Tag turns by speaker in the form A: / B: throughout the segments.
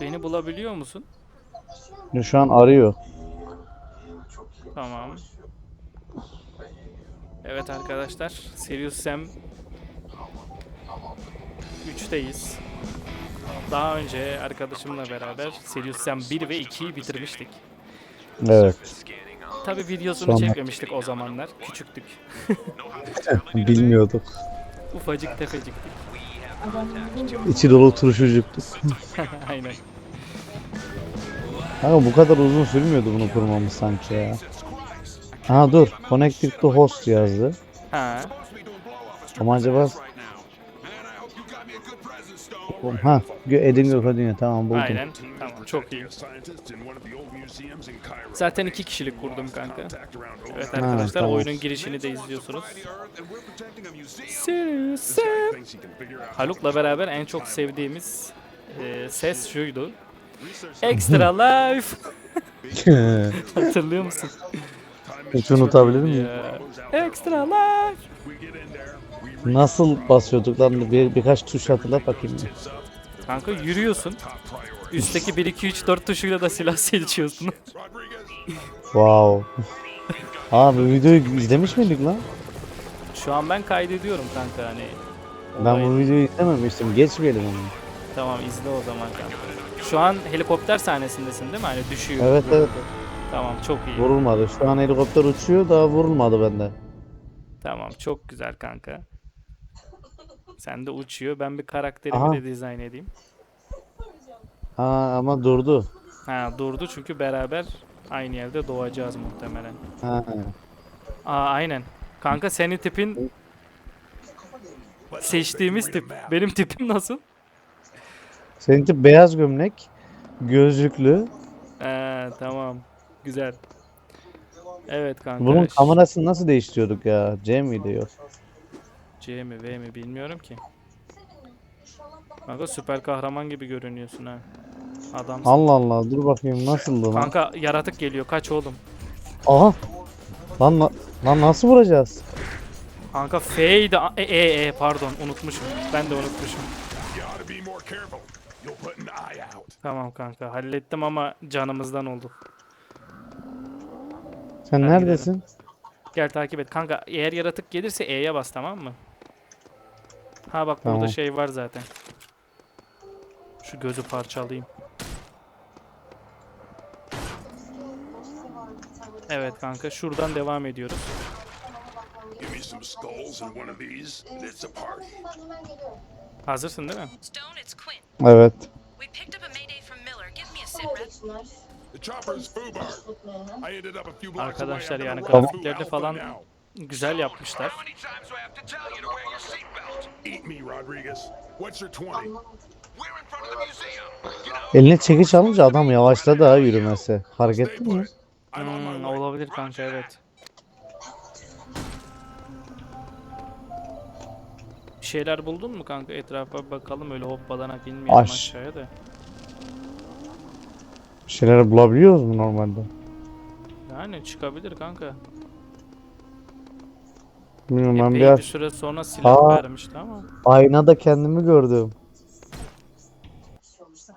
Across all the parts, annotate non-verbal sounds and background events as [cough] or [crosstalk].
A: Beni bulabiliyor musun?
B: Şu an arıyor.
A: Tamam. Evet arkadaşlar, Serious Sam 3'teyiz. Daha önce arkadaşımla beraber Serious Sam 1 ve 2'yi bitirmiştik.
B: Evet.
A: Tabi videosunu
B: Sonra-
A: çekmemiştik o zamanlar. Küçüktük. [laughs]
B: Bilmiyorduk.
A: Ufacık tefeciktik.
B: İçi dolu turşucuktuk. [laughs]
A: Aynen.
B: Kanka bu kadar uzun sürmüyordu bunu kurmamız sanki ya. Ha dur. Connected to host yazdı.
A: Ha,
B: Ama acaba... Ha, Gö- Edin Gökadin'e tamam buldum.
A: aynen. Tamam, çok iyi. Zaten iki kişilik kurdum kanka. Evet
B: Ha,
A: arkadaşlar,
B: tamam.
A: oyunun girişini de izliyorsunuz. Haluk'la beraber en çok sevdiğimiz e, ses şuydu. Extra [laughs] Life. [laughs] Hatırlıyor musun?
B: Hiç unutabilir miyim?
A: Ya. Extra Life.
B: Nasıl basıyorduk lan bir, birkaç tuş hatırlat bakayım. bir.
A: Kanka yürüyorsun. Üstteki 1 2 3 4 tuşuyla da silah seçiyorsun.
B: Wow. Aa bu videoyu izlemiş miydik lan?
A: Şu an ben kaydediyorum kanka hani.
B: Ben bu videoyu izlememiştim. Geçmeyelim onu.
A: Tamam izle o zaman kanka. Şu an helikopter sahnesindesin değil mi? Hani düşüyor.
B: Evet evet.
A: Tamam çok iyi.
B: Vurulmadı. Şu an helikopter uçuyor daha vurulmadı bende.
A: Tamam çok güzel kanka. Sen de uçuyor. Ben bir karakterimi
B: Aha.
A: de dizayn edeyim.
B: Ha ama durdu.
A: Ha durdu çünkü beraber aynı yerde doğacağız muhtemelen.
B: Ha.
A: Aa aynen. Kanka senin tipin seçtiğimiz tip. Benim tipim nasıl?
B: Senin tip beyaz gömlek, gözlüklü.
A: Ee, tamam. Güzel. Evet kanka.
B: Bunun kamerasını nasıl değiştiriyorduk ya? C miydi yok?
A: C mi V mi bilmiyorum ki. Kanka süper kahraman gibi görünüyorsun ha. Adam.
B: Allah Allah dur bakayım nasıldı lan?
A: Kanka yaratık geliyor. Kaç oğlum.
B: Aha. Lan, la- lan nasıl vuracağız?
A: Kanka F'ydi. E, e, e, pardon unutmuşum. Ben de unutmuşum. Tamam kanka hallettim ama canımızdan oldu.
B: Sen
A: Hadi
B: neredesin?
A: Gel takip et. Kanka eğer yaratık gelirse E'ye bas tamam mı? Ha bak burada
B: Tamam.
A: şey var zaten. Şu gözü parçalayayım. Evet kanka şuradan devam ediyoruz.
C: Give me some skulls and one of these, and it's a party.
A: Hazırsın değil mi?
D: Stone, it's Quinn.
B: Evet.
D: We picked up a mayday from Miller. Give me a sit rep.
C: The chopper's foobar. I ended up a few blocks
A: Arkadaşlar yani grafiklerini
C: through
A: falan
C: now.
A: güzel yapmışlar.
E: How many times do I have to tell you to wear your seatbelt?
C: Eat me, Rodriguez. What's your 20?
E: We're in front of the museum.
B: Eline çekiç alınca adam yavaşladı ha yürümesi. Fark
C: Stay
B: ettin mi?
C: put. I'm on my
A: Hmm,
C: way.
A: olabilir kanka evet. Bir şeyler buldun mu kanka? Etrafa bakalım öyle hoppalanak inmeyelim
B: Aş.
A: aşağıya da.
B: Bir şeyler bulabiliyoruz mu normalde?
A: Yani çıkabilir kanka.
B: Bilmiyorum ben
A: Epey
B: biraz
A: bir süre sonra silah
B: Aa.
A: vermişti ama.
B: aynada kendimi gördüm.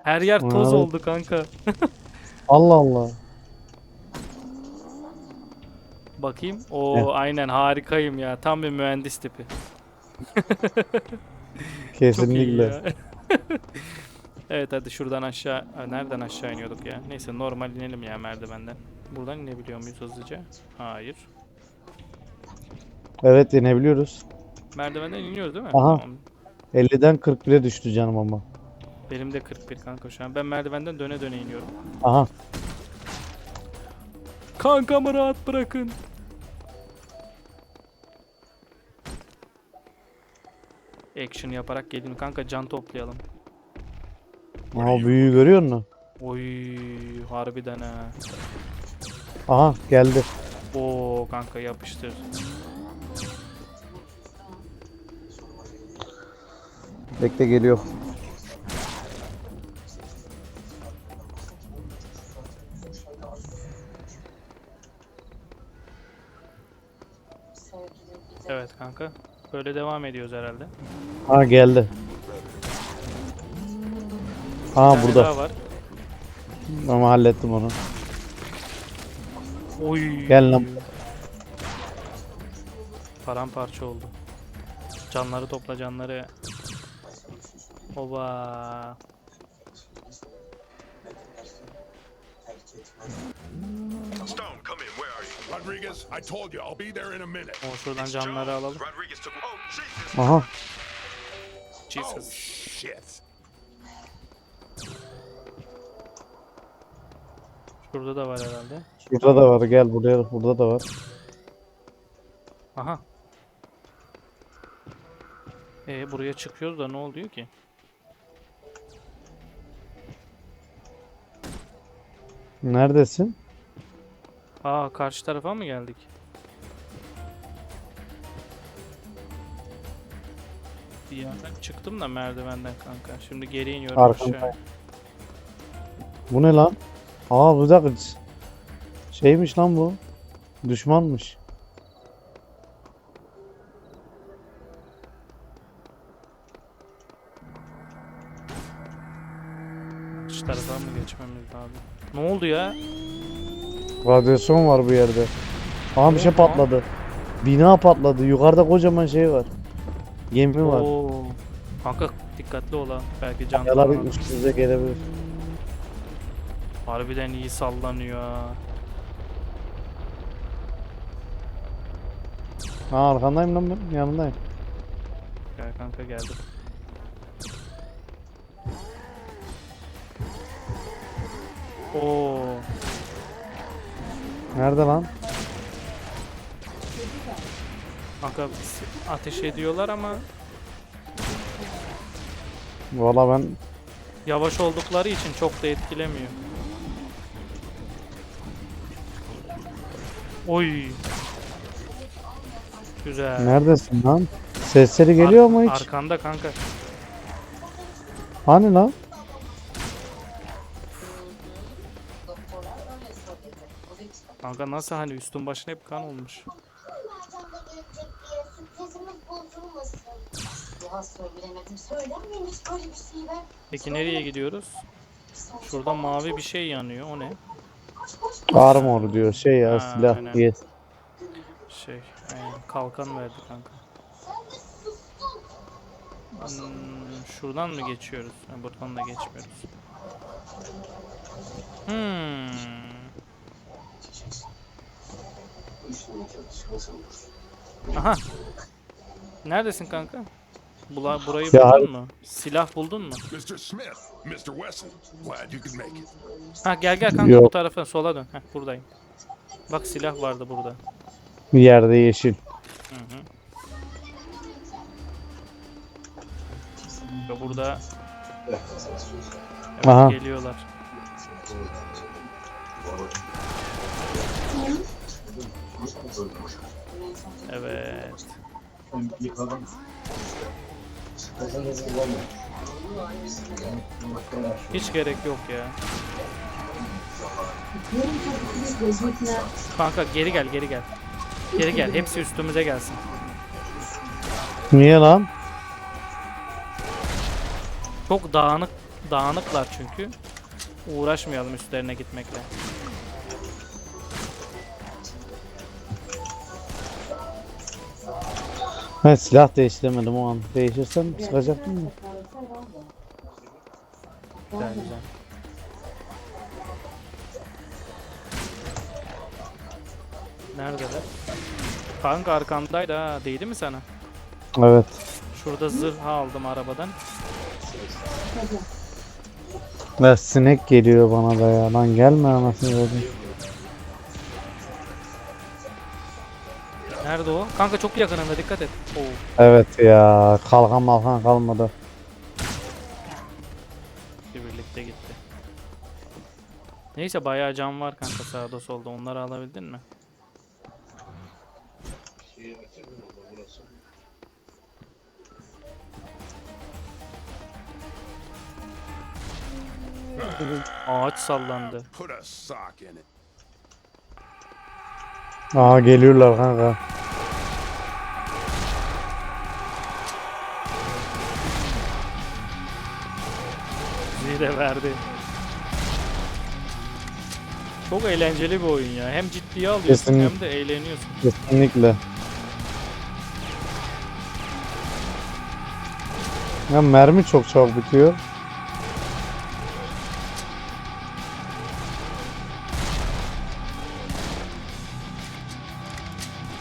A: Her yer toz
B: Evet.
A: oldu kanka. [laughs]
B: Allah Allah.
A: Bakayım.
B: Evet.
A: aynen harikayım ya. Tam bir mühendis tipi. [laughs] Çok iyi
B: Kesinlikle.
A: ya. [laughs] evet hadi şuradan aşağı. Nereden aşağı iniyorduk ya? Neyse normal inelim ya merdivenden. Buradan inebiliyor muyuz hızlıca? Hayır.
B: Evet inebiliyoruz.
A: Merdivenden iniyoruz değil mi?
B: Aha.
A: Tamam.
B: 50'den 41'e düştü canım ama.
A: Benim de 41 kanka şu an. Ben merdivenden döne döne iniyorum.
B: Aha.
A: Kankamı rahat bırakın. Action yaparak gelin kanka can toplayalım.
B: Aha büyüğü görüyor musun?
A: Oy harbiden ha.
B: Aha geldi.
A: Oo kanka yapıştır.
B: Bekle geliyor.
A: Evet kanka. Böyle devam ediyoruz herhalde.
B: Ha geldi. Aa
A: Bir tane
B: burada.
A: daha var.
B: Ama hallettim onu.
A: Oy.
B: Gel lan.
A: Paramparça oldu. Canları topla canları. Oba.
E: Stone, come in. Where are you?
C: Rodriguez, I told you, I'll be there in a minute.
A: O şuradan
E: Jones.
A: alalım.
E: Rodriguez took. Oh, Jesus.
B: Aha.
C: Oh,
A: Jesus.
C: shit.
A: Şurada da var herhalde.
B: Şurada da var. Gel buraya. Burada da var.
A: Aha. E buraya çıkıyoruz da ne oluyor ki?
B: Neredesin?
A: Aa karşı tarafa mı geldik? Bir yerden çıktım da merdivenden kanka. Şimdi geri iniyorum aşağı.
B: Bu ne lan? Aa bu da kız. Şeymiş lan bu. Düşmanmış.
A: Oldu ya?
B: Radyasyon var bu yerde. Aa bir şey patladı. Bina patladı. Yukarıda kocaman şey var. Gemi var.
A: Oo. Kanka dikkatli ol ha. Belki can
B: Yalar
A: falan.
B: üstünüze gelebilir.
A: Harbiden iyi sallanıyor. ha.
B: Ha arkandayım lan ben. Yanındayım.
A: Gel kanka geldim. Oo.
B: Nerede lan?
A: Kanka ateş ediyorlar ama
B: Valla ben
A: yavaş oldukları için çok da etkilemiyor. Oy. Güzel.
B: neredesin lan? Sesleri geliyor mu hiç?
A: Arkanda kanka.
B: Hani lan?
A: Kanka nasıl hani üstün başına hep kan olmuş. Peki nereye gidiyoruz? Şurada mavi bir şey yanıyor. O ne?
B: Armor diyor şey ya
A: Ha,
B: silah
A: aynen.
B: diye.
A: Şey, aynen, kalkan verdi kanka. Hmm, şuradan mı geçiyoruz? Ha, buradan da geçmiyoruz. Hmm. Aha. Neredesin kanka? Bula, burayı
B: Ya-
A: buldun mu? Silah buldun mu?
C: Mr. Smith, Mr. Wesson, glad you could make it.
A: Ha gel gel kanka bu
B: Yok.
A: tarafa sola dön. Heh, buradayım. Bak silah vardı burada.
B: Bir yerde yeşil.
A: Hı hı. Ve burada Evet,
B: Aha.
A: geliyorlar. Evet. Hiç gerek yok ya. Kanka geri gel geri gel. Geri gel. Hepsi üstümüze gelsin.
B: Niye lan?
A: Çok dağınık dağınıklar çünkü. Uğraşmayalım üstlerine gitmekle.
B: Ben silah değiştiremedim o an. Değişirsem sıkacaktım mı?
A: Güzel güzel. Neredeler? Kanka arkandaydı ha. Değdi mi sana?
B: Evet.
A: Şurada zırh aldım arabadan.
B: Ya sinek geliyor bana da ya. Lan gelme anasını satayım.
A: Nerede o? Kanka çok yakınında dikkat et. Oo.
B: Evet ya. Kalkan malkan kalmadı.
A: Bir birlikte gitti. Neyse bayağı can var kanka sağda solda. Onları alabildin mi? Ağaç sallandı.
C: Put a sock in it.
B: Aa geliyorlar kanka.
A: Müziği de verdi. Çok eğlenceli bir oyun ya. Hem ciddiye alıyorsun
B: Kesinlikle.
A: hem de eğleniyorsun.
B: Kesinlikle. Ya mermi çok çabuk bitiyor.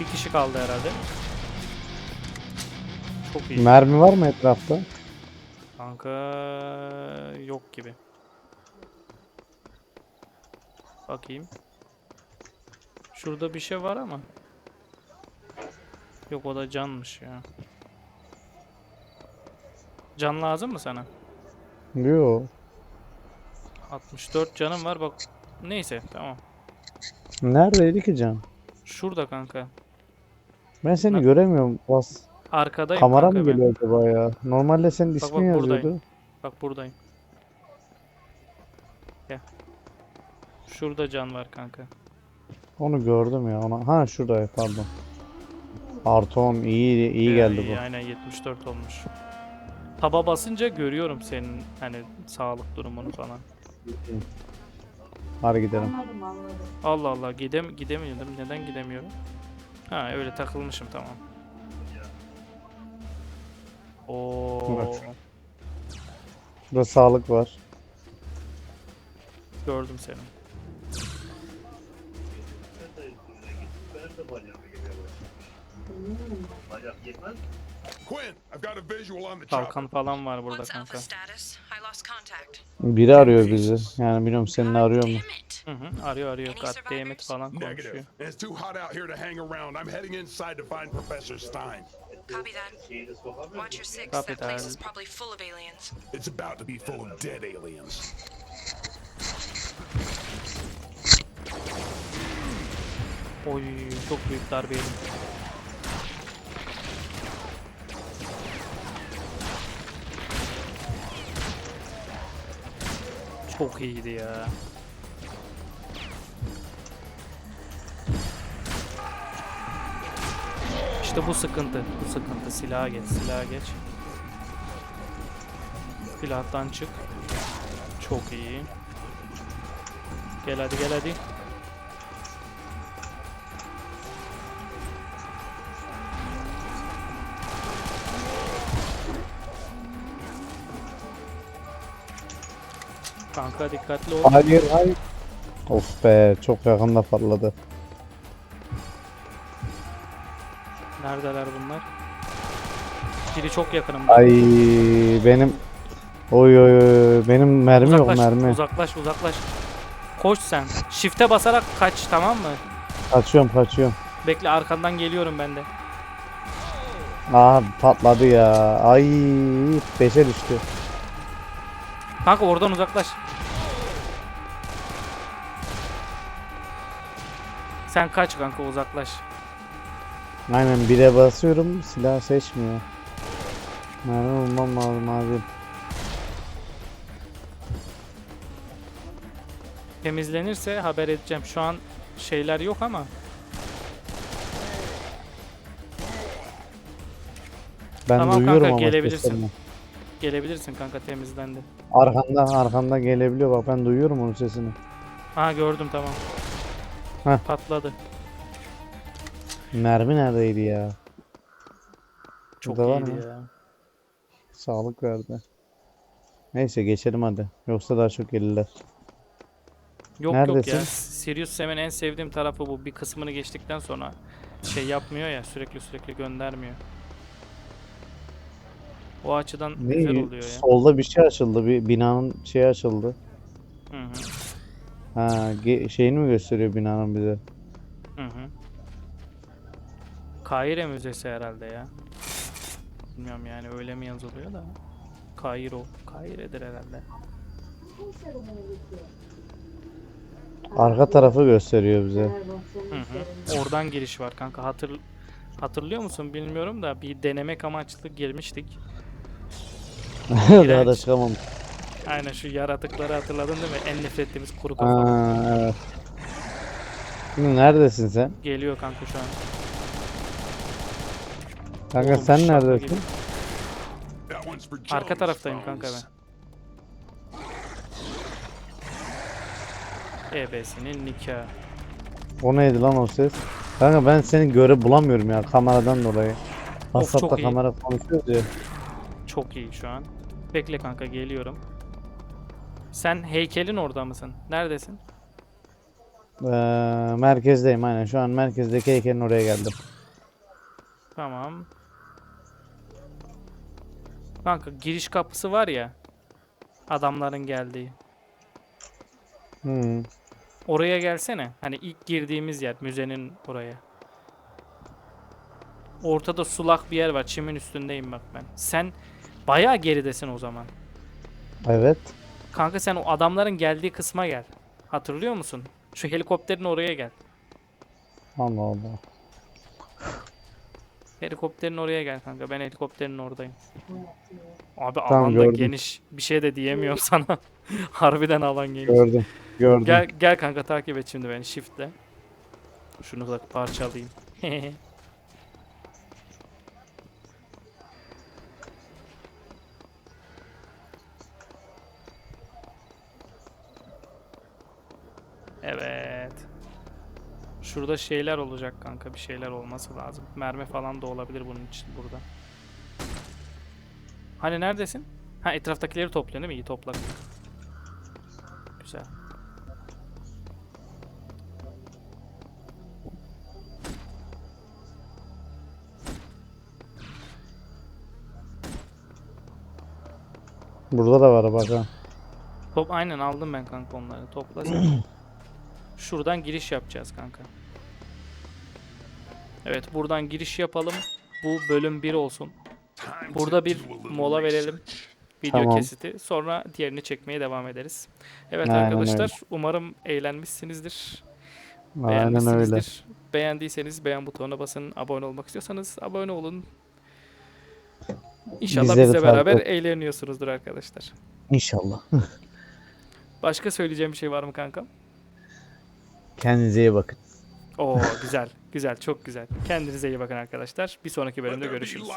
A: Bir kişi kaldı herhalde. Çok iyi.
B: Mermi var mı etrafta?
A: Kanka yok gibi. Bakayım. Şurada bir şey var ama. Yok o da canmış ya. Can lazım mı sana?
B: Yok.
A: 64 canım var bak. Neyse tamam.
B: Neredeydi ki can?
A: Şurada kanka.
B: Ben seni
A: Bak.
B: göremiyorum. Bas.
A: Arkadayım
B: Kamera
A: kanka
B: mı
A: ben.
B: geliyor acaba ya? Normalde senin
A: bak,
B: ismin
A: buradayım.
B: yazıyordu.
A: Bak buradayım. Gel. Şurada can var kanka.
B: Onu gördüm ya. Ona. Ha şurada pardon. Artı 10 iyi iyi
A: Ee,
B: geldi bu.
A: Aynen 74 olmuş. Taba basınca görüyorum senin hani sağlık durumunu falan.
B: Hadi gidelim.
F: Anladım anladım.
A: Allah Allah gidem gidemiyordum. Neden gidemiyorum? Ha öyle takılmışım tamam. Oo.
B: Bak. Şurada sağlık var.
A: Gördüm seni. Kalkan falan var burada kanka.
B: Biri arıyor bizi. Yani bilmiyorum seni arıyor mu?
A: Hı hı arıyor arıyor. Goddammit falan konuşuyor.
D: Copy that. Watch your six.
A: Copy
D: that place is probably full of aliens.
C: It's about to be full of dead aliens.
A: Oy çok büyük darbe yedim. Çok iyiydi ya. İşte bu sıkıntı. Bu sıkıntı. Silaha geç. Silaha geç. Silahtan çık. Çok iyi. Gel hadi gel hadi. Kanka dikkatli ol.
B: Hayır hayır. Of be çok yakında patladı.
A: Neredeler bunlar? Biri çok yakınım.
B: Ay benim Oy oy oy benim mermi yok
A: uzaklaş,
B: mermi.
A: uzaklaş, uzaklaş. Koş sen. Shift'e basarak kaç tamam mı?
B: Kaçıyorum kaçıyorum.
A: Bekle arkandan geliyorum ben de.
B: Aa patladı ya. Ay 5'e düştü.
A: Kanka oradan uzaklaş. Sen kaç kanka uzaklaş.
B: Aynen 1'e basıyorum silah seçmiyor. Mermi bulmam lazım abi.
A: Temizlenirse haber edeceğim. Şu an şeyler yok ama.
B: Ben
A: Tamam
B: duyuyorum
A: kanka,
B: ama
A: gelebilirsin.
B: seslerini.
A: Gelebilirsin kanka temizlendi.
B: Arkanda arkanda gelebiliyor bak ben duyuyorum onun sesini.
A: Aha gördüm tamam.
B: Heh.
A: Patladı.
B: Mermi neredeydi ya?
A: Çok
B: Burada var
A: iyiydi
B: mı?
A: ya.
B: Sağlık verdi. Neyse geçelim hadi. Yoksa daha çok gelirler.
A: Yok yok ya.
B: Neredesin?
A: Sirius Sam'in en sevdiğim tarafı bu. Bir kısmını geçtikten sonra şey yapmıyor ya sürekli sürekli göndermiyor. O açıdan güzel
B: Ne?
A: oluyor ya.
B: Solda bir şey açıldı. Bir binanın şeyi açıldı.
A: Hı hı.
B: Ha, şeyini mi gösteriyor binanın bize?
A: Kahire Müzesi herhalde ya. Bilmiyorum yani öyle mi yazılıyor da. Kairo. Kahire'dir herhalde.
B: Arka tarafı gösteriyor bize.
A: Hı hı. Oradan giriş var kanka. Hatır Hatırlıyor musun bilmiyorum da bir denemek amaçlı girmiştik. [laughs]
B: Daha da çıkamam.
A: Aynen şu yaratıkları hatırladın değil mi? En nefret ettiğimiz kuru kafa.
B: Aa, evet. Şimdi neredesin sen?
A: Geliyor kanka şu an.
B: Kanka
A: Oğlum,
B: sen neredesin?
A: gibi. Arka taraftayım kanka ben. EB'sinin nikahı.
B: O neydi lan o ses? Kanka ben seni göre bulamıyorum ya kameradan dolayı. WhatsApp'ta
A: çok iyi.
B: kamera konuşuyoruz ya.
A: Çok iyi şu an. Bekle kanka geliyorum. Sen heykelin orada mısın? Neredesin?
B: Ee, merkezdeyim aynen. Şu an merkezdeki heykelin oraya geldim.
A: Tamam. Kanka giriş kapısı var ya. Adamların geldiği.
B: Hı.
A: Oraya gelsene. Hani ilk girdiğimiz yer müzenin oraya. Ortada sulak bir yer var. Çimin üstündeyim bak ben. Sen bayağı geridesin o zaman.
B: Evet.
A: Kanka sen o adamların geldiği kısma gel. Hatırlıyor musun? Şu helikopterin oraya gel.
B: Allah Allah.
A: Helikopterin oraya gel kanka. Ben helikopterin oradayım. Abi
B: Tamam,
A: alan da
B: gördüm.
A: geniş. Bir şey de diyemiyorum sana. [laughs] Harbiden alan geniş.
B: Gördüm. Gördüm.
A: Gel gel kanka takip et şimdi beni shiftle. Şunu da parçalayayım. [laughs] Şurada şeyler olacak kanka. Bir şeyler olması lazım. Mermi falan da olabilir bunun için burada. Hani neredesin? Ha etraftakileri topluyorsun değil mi? İyi topla. Güzel.
B: Burada da var bak ha.
A: Top aynen aldım ben kanka onları. Topla sen. [clears throat] Şuradan giriş yapacağız kanka. Evet buradan giriş yapalım. Bu bölüm 1 olsun. Burada bir mola verelim. Video
B: Tamam.
A: kesiti. Sonra diğerini çekmeye devam ederiz. Evet
B: Aynen
A: arkadaşlar umarım eğlenmişsinizdir.
B: Aynen öyle.
A: Beğendiyseniz beğen butonuna basın. Abone olmak istiyorsanız abone olun. İnşallah
B: Bizleri
A: bizle beraber
B: et.
A: eğleniyorsunuzdur arkadaşlar.
B: İnşallah. [laughs]
A: Başka söyleyeceğim bir şey var mı kankam?
B: Kendinize iyi bakın.
A: Oo güzel. Güzel. Çok güzel. Kendinize iyi bakın arkadaşlar. Bir sonraki bölümde görüşürüz.